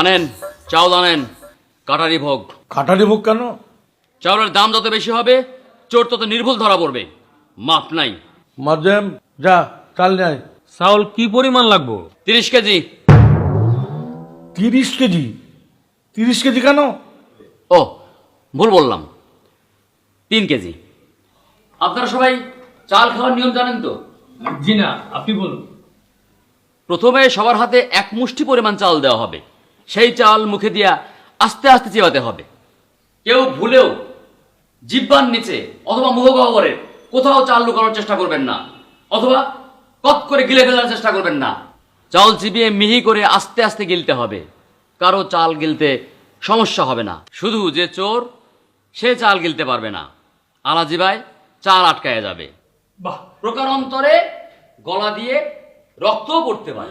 আনেন চাউল আনেন কাটারি ভোগ। কাটারি ভোগ কেন? চাউলের দাম যত বেশি হবে চোর তত নির্ভুল ধরা পড়বে। মাপ নাই। মাঝেম যা চাল নেয় চাউল কি পরিমাণ লাগবো? তিরিশ কেজি। তিরিশ কেজি? তিরিশ কেজি কেন? ও ভুল বললাম। তিন কেজি। আপনারা সবাই চাল খাওয়ার নিয়ম জানেন তো? জি না আপনি বলুন। প্রথমে সবার হাতে এক মুষ্টি পরিমাণ চাল দেওয়া হবে। সেই চাল মুখে দিয়া আস্তে আস্তে চেবাতে হবে। কেউ ভুলেও জিব্বান নিচে অথবা মুখগহ্বরে কোথাও চাল লুকানোর চেষ্টা করবেন না অথবা কপ করে গিলে ফেলার চেষ্টা করবেন না। চাল চিবিয়ে মিহি করে আস্তে আস্তে গিলতে হবে। কারও চাল গিলতে সমস্যা হবে না। শুধু যে চোর সে চাল গিলতে পারবে না। আলাজিবায় চাল আটকায়া যাবে। বাহ। প্রকার অন্তরে গলা দিয়ে রক্তও পড়তে পারে।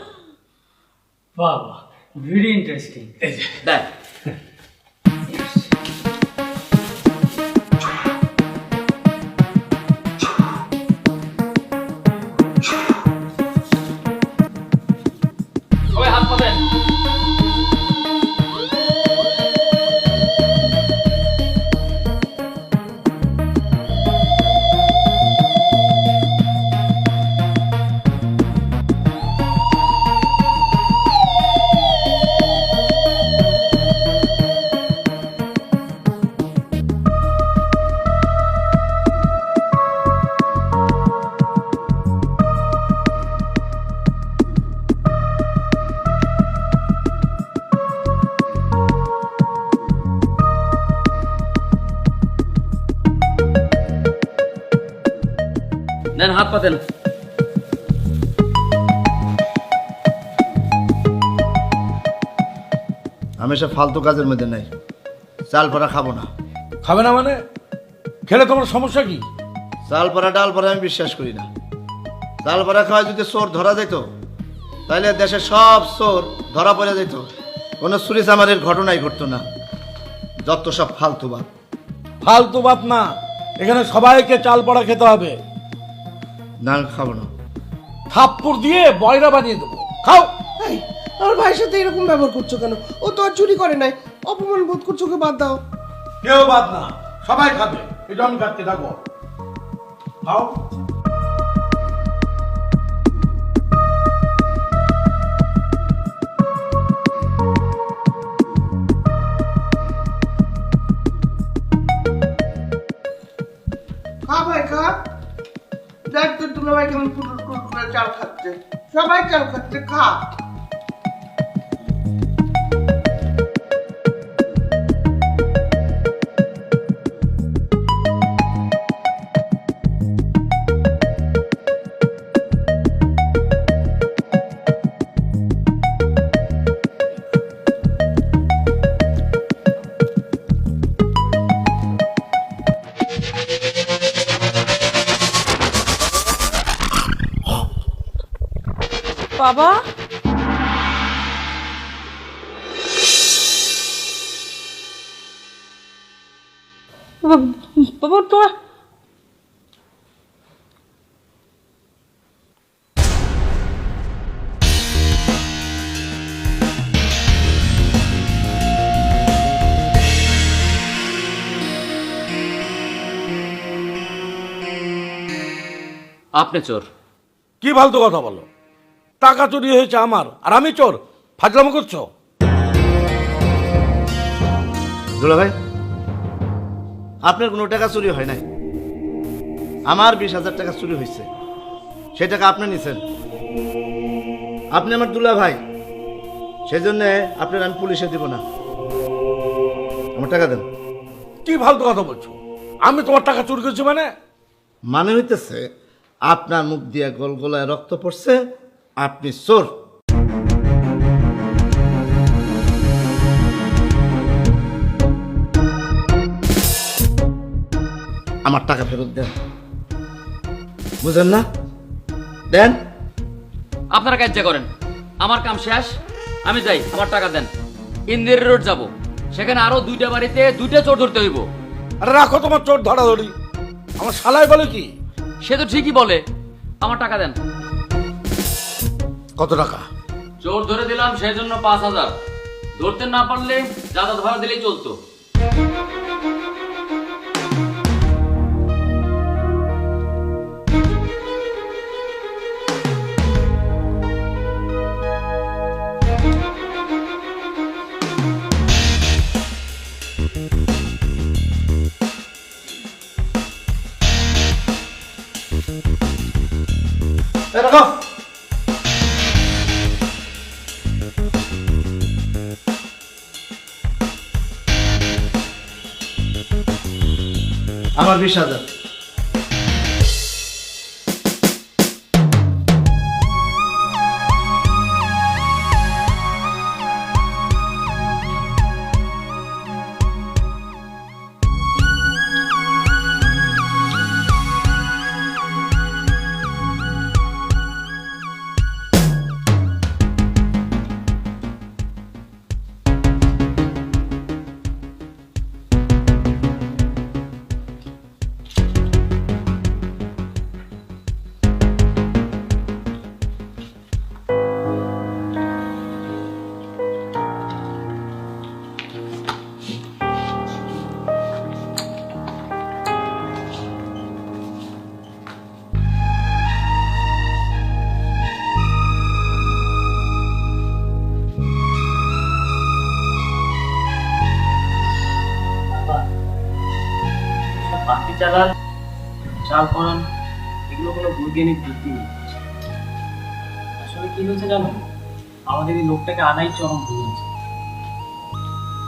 বাহ বাহ। very interesting. that দেন হাত পাতেন। আমি সব ফালতু কাজের মধ্যে নাই। চাল পরা খাব না। খাবে না মানে? খেলে তোমার সমস্যা কি? চাল পরা ডাল পরা আমি বিশ্বাস করি না। চাল পরা খাওয়ায় যদি চোর ধরা যেত তাহলে দেশের সব চোর ধরা পড়ে যেত। কোনো চুরি চামারের ঘটনাই ঘটতো না। যত সব ফালতু বাদ ফালতু বাপ না এখানে সবাইকে চাল পড়া খেতে হবে। না খাব না। থাপ্পড় দিয়ে বয়রা বানিয়ে দেবো। খাও। এই, আমার ভাইয়ের সাথে এরকম ব্যবহার করছ কেন? ও তো আর চুরি করে নাই। অপমান বোধ করছ ওকে বাদ দাও। কেউ বাদ না। সবাই খাবে। আমি খাচ্ছি থাকো। খাও। খা ভাই খা। দেখ তো তোমরা ভাই কেমন চাল খাচ্ছে। সবাই চাল খাচ্ছে খা। বাবা। বাবা- তোমার আপনি চোর। কি ফালতু কথা বলো? টাকা চুরি হয়েছে আমার। আর আমি চোর। ফাজলামো করছ? দুলা ভাই আপনার কোনো টাকা চুরি হয় নাই। আমার বিশ হাজার টাকা চুরি হয়েছে। সেই টাকা আপনি নিছেন। আপনি আমার দুলা ভাই। সেই জন্যে আপনার আমি পুলিশে দিব না। আমার টাকা দেন। কি ফালতু কথা বলছো? আমি তোমার টাকা চুরি করছি মানে? মানে হইতেছে আপনার মুখ দিয়ে গোল গোলায় রক্ত পড়ছে আপনি চোর আমার টাকা ফেরত দেন। বুঝেন না? দেন। আপনারা কাজ করেন। আমার কাম শেষ আমি যাই আমার টাকা দেন। ইন্দিরা রোড যাব। সেখানে আরও দুইটা বাড়িতে দুইটা চোর ধরতে হইব। আরে রাখো তোমার চোর ধরাধরি। আমার শালাই বলে কি? সে তো ঠিকই বলে। আমার টাকা দেন। কত টাকা? চোর ধরে দিলাম সেই জন্য পাঁচ হাজার। ধরতে না পারলে যাতায়াত ভাড়া দিলেই চলতো। এই রাখো। আমার বিশ হাজার। পাখি চাল করান এগুলো কোনো বৈজ্ঞানিক ভিত্তি নেই। আসলে কি হয়েছে জানো? আমাদের এই লোকটাকে আনাই চরম ভুল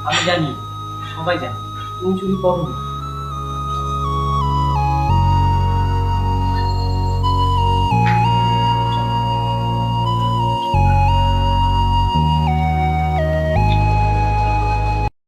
আমি জানি, সবাই জানি, তুমি চুরি করো না